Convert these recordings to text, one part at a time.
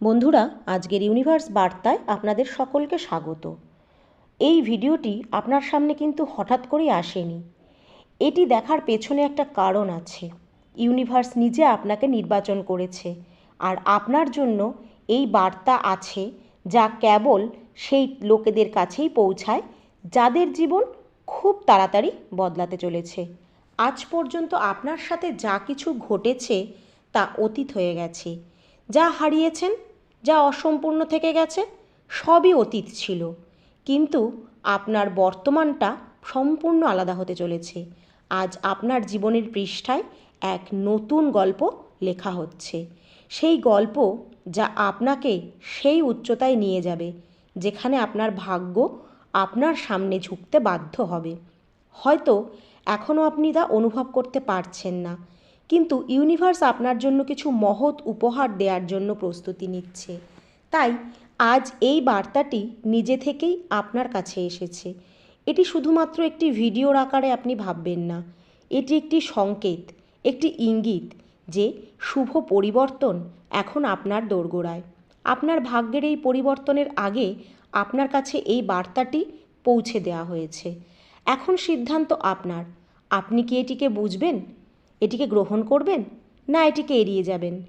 বন্ধুরা, আজকের ইউনিভার্স বার্তায় আপনাদের সকলকে স্বাগত। এই ভিডিওটি আপনার সামনে কিন্তু হঠাৎ করেই আসেনি। এটি দেখার পেছনে একটা কারণ আছে। ইউনিভার্স নিজে আপনাকে নির্বাচন করেছে আর আপনার জন্য এই বার্তা আছে যা কেবল সেই লোকেদের কাছেই পৌঁছায় যাদের জীবন খুব তাড়াতাড়ি বদলাতে চলেছে। আজ পর্যন্ত আপনার সাথে যা কিছু ঘটেছে তা অতীত হয়ে গেছে, যা হারিয়েছেন যা অসম্পূর্ণ থেকে গেছে, সবই অতীত ছিল। কিন্তু আপনার বর্তমানটা সম্পূর্ণ আলাদা হতে চলেছে। আজ আপনার জীবনের পৃষ্ঠায় এক নতুন গল্প লেখা হচ্ছে। সেই গল্প যা আপনাকে সেই উচ্চতায় নিয়ে যাবে, যেখানে আপনার ভাগ্য আপনার সামনে ঝুঁকতে বাধ্য হবে। হয়তো এখনও আপনি তা অনুভব করতে পারছেন না। কিন্তু ইউনিভার্স আপনার জন্য কিছু মহৎ উপহার দেওয়ার জন্য প্রস্তুতি নিচ্ছে। তাই আজ এই বার্তাটি নিজে থেকেই আপনার কাছে এসেছে। এটি শুধুমাত্র একটি ভিডিওর আকারে আপনি ভাববেন না। এটি একটি সংকেত, একটি ইঙ্গিত যে শুভ পরিবর্তন এখন আপনার দোরগোড়ায়। আপনার ভাগ্যের এই পরিবর্তনের আগে আপনার কাছে এই বার্তাটি পৌঁছে দেওয়া হয়েছে। এখন সিদ্ধান্ত আপনার। আপনি কি এটিকে বুঝবেন? এটিকে গ্রহণ করবেন না এটিকে এড়িয়ে যাবেন।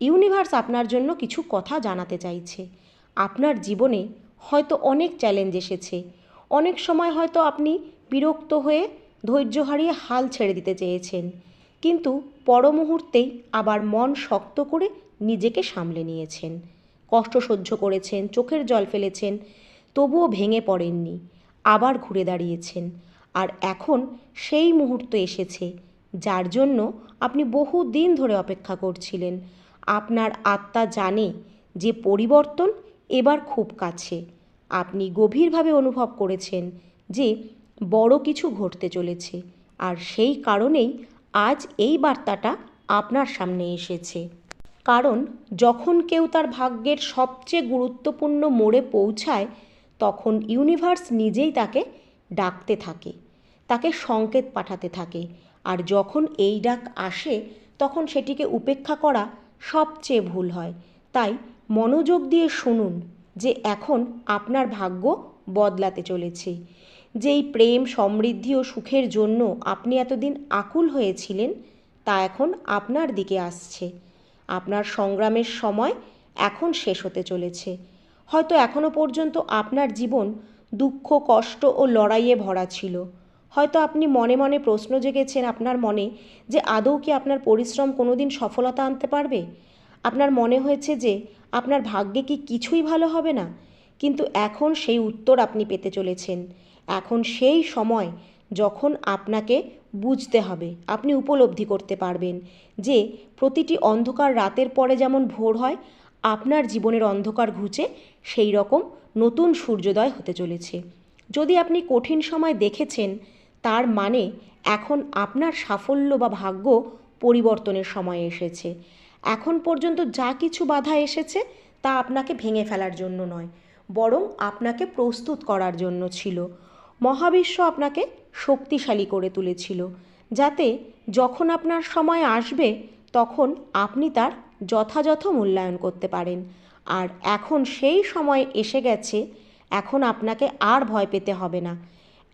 ইউনিভার্স আপনার জন্য কিছু কথা জানাতে চাইছে। আপনার জীবনে হয়তো অনেক চ্যালেঞ্জ এসেছে। অনেক সময় হয়তো আপনি বিরক্ত হয়ে ধৈর্য হারিয়ে হাল ছেড়ে দিতে চেয়েছেন। কিন্তু পর মুহূর্তেই আবার মন শক্ত করে নিজেকে সামলে নিয়েছেন। কষ্ট সহ্য করেছেন, চোখের জল ফেলেছেন, তবুও ভেঙে পড়েননি। আবার ঘুরে দাঁড়িয়েছেন। আর এখন সেই মুহূর্ত এসেছে। যার জন্য আপনি বহু দিন ধরে অপেক্ষা করছিলেন। আপনার আত্মা জানে যে পরিবর্তন এবার খুব কাছে। আপনি গভীরভাবে অনুভব করেছেন যে বড় কিছু ঘটতে চলেছে আর সেই কারণেই আজ এই বার্তাটা আপনার সামনে এসেছে। কারণ যখন কেউ তার ভাগ্যের সবচেয়ে গুরুত্বপূর্ণ মোড়ে পৌঁছায়, তখন ইউনিভার্স নিজেই তাকে ডাকতে থাকে, তাকে সংকেত পাঠাতে থাকে আর যখন এই ডাক আসে, তখন সেটিকে উপেক্ষা করা সবচেয়ে ভুল হয়। তাই মনোযোগ দিয়ে শুনুন যে এখন আপনার ভাগ্য বদলাতে চলেছে। যেই প্রেম, সমৃদ্ধি ও সুখের জন্য আপনি এতদিন আকুল হয়েছিলেন, তা এখন আপনার দিকে আসছে। আপনার সংগ্রামের সময় এখন শেষ হতে চলেছে। হয়তো এখনও পর্যন্ত আপনার জীবন দুঃখ, কষ্ট ও লড়াইয়ে ভরা ছিল। হয়তো আপনি মনে মনে প্রশ্ন জেগেছেন আপনার মনে যে আদৌ কি আপনার পরিশ্রম কোনো দিন সফলতা আনতে পারবে? আপনার মনে হয়েছে যে আপনার ভাগ্যে কি কিছুই ভালো হবে না? কিন্তু এখন সেই উত্তর আপনি পেতে চলেছেন। এখন সেই সময় যখন আপনাকে বুঝতে হবে, আপনি উপলব্ধি করতে পারবেন যে প্রতিটি অন্ধকার রাতের পরে যেমন ভোর হয়, আপনার জীবনের অন্ধকার ঘুচে সেই রকম নতুন সূর্যোদয় হতে চলেছে। যদি আপনি কঠিন সময় দেখেছেন তার মানে এখন আপনার সাফল্য বা ভাগ্য পরিবর্তনের সময় এসেছে। এখন পর্যন্ত যা কিছু বাধা এসেছে, তা আপনাকে ভেঙে ফেলার জন্য নয়, বরং আপনাকে প্রস্তুত করার জন্য ছিল। মহাবিশ্ব আপনাকে শক্তিশালী করে তুলেছিল, যাতে যখন আপনার সময় আসবে, তখন আপনি তার যথাযথ মূল্যায়ন করতে পারেন। আর এখন সেই সময় এসে গেছে, এখন আপনাকে আর ভয় পেতে হবে না।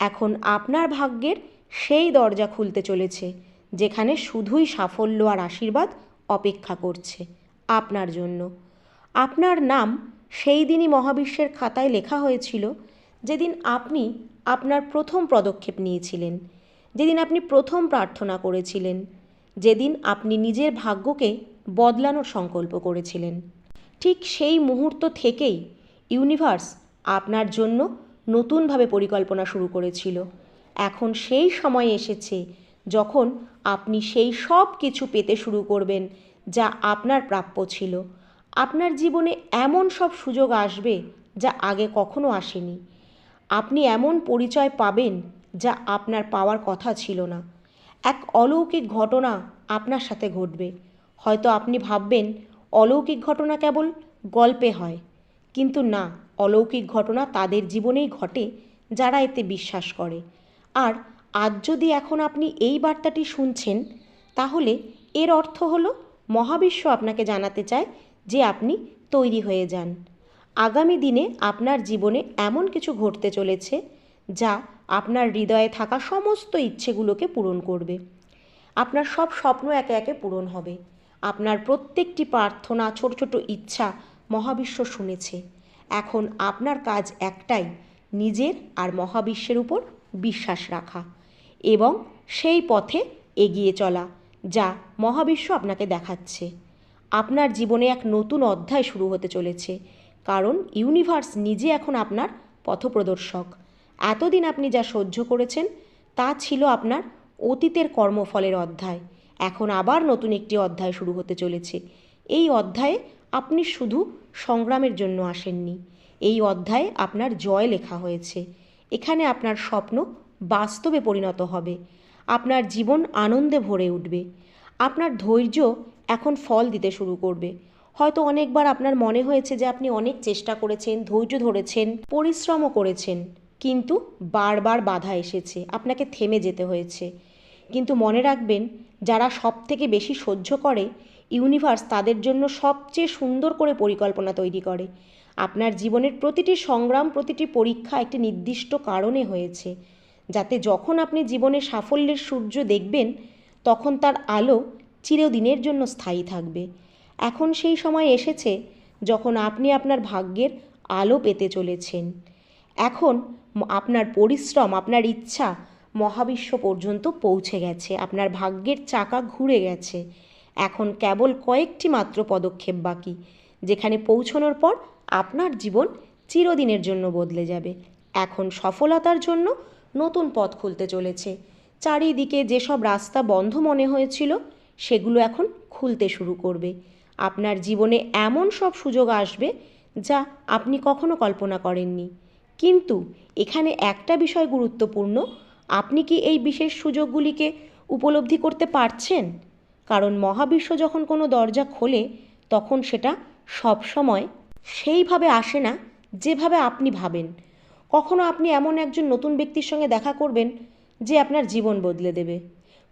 এখন আপনার ভাগ্যের সেই দরজা খুলতে চলেছে, যেখানে শুধুই সাফল্য আর আশীর্বাদ অপেক্ষা করছে আপনার জন্য। আপনার নাম সেই দিনই মহাবিশ্বের খাতায় লেখা হয়েছিল, যেদিন আপনি আপনার প্রথম পদক্ষেপ নিয়েছিলেন, যেদিন আপনি প্রথম প্রার্থনা করেছিলেন, যেদিন আপনি নিজের ভাগ্যকে বদলানোর সংকল্প করেছিলেন। ঠিক সেই মুহূর্ত থেকেই ইউনিভার্স আপনার জন্য নতুনভাবে পরিকল্পনা শুরু করেছিল। এখন সেই সময় এসেছে যখন আপনি সেই সব কিছু পেতে শুরু করবেন যা আপনার প্রাপ্য ছিল। আপনার জীবনে এমন সব সুযোগ আসবে যা আগে কখনো আসেনি। আপনি এমন পরিচয় পাবেন যা আপনার পাওয়ার কথা ছিল না। এক অলৌকিক ঘটনা আপনার সাথে ঘটবে। হয়তো আপনি ভাববেন, অলৌকিক ঘটনা কেবল গল্পে হয়। কিন্তু না অলৌকিক ঘটনা তাদের জীবনেই ঘটে, যারা এতে বিশ্বাস করে। আর আজ যদি এখন আপনি এই বার্তাটি শুনছেন, তাহলে এর অর্থ হলো, মহাবিশ্ব আপনাকে জানাতে চায় যে আপনি তৈরি হয়ে যান। আগামী দিনে আপনার জীবনে এমন কিছু ঘটতে চলেছে, যা আপনার হৃদয়ে থাকা সমস্ত ইচ্ছেগুলোকে পূরণ করবে। আপনার সব স্বপ্ন একে একে পূরণ হবে। আপনার প্রত্যেকটি প্রার্থনা, ছোট ছোট ইচ্ছা মহাবিশ্ব শুনেছে। এখন আপনার কাজ একটাই, নিজের আর মহাবিশ্বের উপর বিশ্বাস রাখা এবং সেই পথে এগিয়ে চলা, যা মহাবিশ্ব আপনাকে দেখাচ্ছে। আপনার জীবনে এক নতুন অধ্যায় শুরু হতে চলেছে, কারণ ইউনিভার্স নিজে এখন আপনার পথপ্রদর্শক। এতদিন আপনি যা সহ্য করেছেন, তা ছিল আপনার অতীতের কর্মফলের অধ্যায়। এখন আবার নতুন একটি অধ্যায় শুরু হতে চলেছে। এই অধ্যায়ে আপনি শুধু সংগ্রামের জন্য আসেননি। এই অধ্যায়ে আপনার জয় লেখা হয়েছে। এখানে আপনার স্বপ্ন বাস্তবে পরিণত হবে। আপনার জীবন আনন্দে ভরে উঠবে। আপনার ধৈর্য এখন ফল দিতে শুরু করবে। হয়তো অনেকবার আপনার মনে হয়েছে যে আপনি অনেক চেষ্টা করেছেন, ধৈর্য ধরেছেন, পরিশ্রমও করেছেন, কিন্তু বারবার বাধা এসেছে, আপনাকে থেমে যেতে হয়েছে। কিন্তু মনে রাখবেন, যারা সব থেকে বেশি সহ্য করে ইউনিভার্স তাদের জন্য সবচেয়ে সুন্দর করে পরিকল্পনা তৈরি করে। আপনার জীবনের প্রতিটি সংগ্রাম, প্রতিটি পরীক্ষা একটি নির্দিষ্ট কারণে হয়েছে, যাতে যখন আপনি জীবনে সাফল্যের সূর্য দেখবেন, তখন তার আলো চিরদিনের জন্য স্থায়ী থাকবে। এখন সেই সময় এসেছে যখন আপনি আপনার ভাগ্যের আলো পেতে চলেছেন। এখন আপনার পরিশ্রম, আপনার ইচ্ছা মহাবিশ্ব পর্যন্ত পৌঁছে গেছে, আপনার ভাগ্যের চাকা ঘুরে গেছে। এখন কেবল কয়েকটি মাত্র পদক্ষেপ বাকি, যেখানে পৌঁছনোর পর আপনার জীবন চিরদিনের জন্য বদলে যাবে। এখন সফলতার জন্য নতুন পথ খুলতে চলেছে। চারিদিকে যেসব রাস্তা বন্ধ মনে হয়েছিল, সেগুলো এখন খুলতে শুরু করবে। আপনার জীবনে এমন সব সুযোগ আসবে, যা আপনি কখনো কল্পনা করেননি। কিন্তু এখানে একটা বিষয় গুরুত্বপূর্ণ, আপনি কি এই বিশেষ সুযোগগুলিকে উপলব্ধি করতে পারছেন? কারণ মহাবিশ্ব যখন কোনো দরজা খোলে, তখন সেটা সবসময় সেইভাবে আসে না যেভাবে আপনি ভাবেন। কখনো আপনি এমন একজন নতুন ব্যক্তির সঙ্গে দেখা করবেন যে আপনার জীবন বদলে দেবে।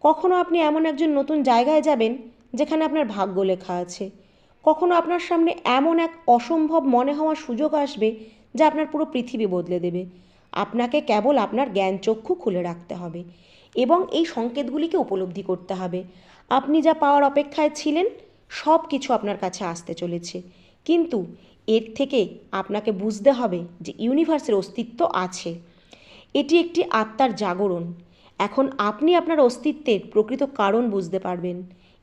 কখনো আপনি এমন একজন নতুন জায়গায় যাবেন যেখানে আপনার ভাগ্য লেখা আছে। কখনো আপনার সামনে এমন এক অসম্ভব মনে হওয়ার সুযোগ আসবে যা আপনার পুরো পৃথিবী বদলে দেবে। আপনাকে কেবল আপনার জ্ঞান চক্ষু খুলে রাখতে হবে এবং এই সংকেতগুলিকে উপলব্ধি করতে হবে। আপনি যা পাওয়ার অপেক্ষায় ছিলেন, সব কিছু আপনার কাছে আসতে চলেছে। কিন্তু এর থেকে আপনাকে বুঝতে হবে যে ইউনিভার্সের অস্তিত্ব আছে। এটি একটি আত্মার জাগরণ। এখন আপনি আপনার অস্তিত্বের প্রকৃত কারণ বুঝতে পারবেন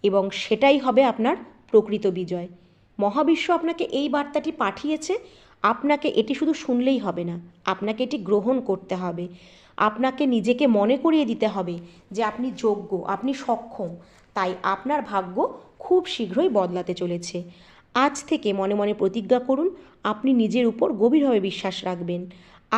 এবং সেটাই হবে আপনার প্রকৃত বিজয়। মহাবিশ্ব আপনাকে এই বার্তাটি পাঠিয়েছে, আপনাকে এটি শুধু শুনলেই হবে না, আপনাকে এটি গ্রহণ করতে হবে। আপনাকে নিজেকে মনে করিয়ে দিতে হবে যে আপনি যোগ্য, আপনি সক্ষম তাই আপনার ভাগ্য খুব শীঘ্রই বদলাতে চলেছে। আজ থেকে মনে মনে প্রতিজ্ঞা করুন, আপনি নিজের উপর গভীরভাবে বিশ্বাস রাখবেন।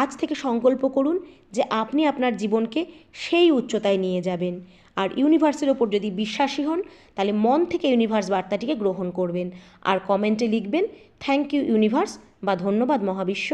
আজ থেকে সংকল্প করুন যে আপনি আপনার জীবনকে সেই উচ্চতায় নিয়ে যাবেন। আর ইউনিভার্সের ওপর যদি বিশ্বাসী হন, তাহলে মন থেকে ইউনিভার্স বার্তাটিকে গ্রহণ করবেন। আর কমেন্টে লিখবেন, থ্যাংক ইউ ইউনিভার্স বা ধন্যবাদ মহাবিশ্ব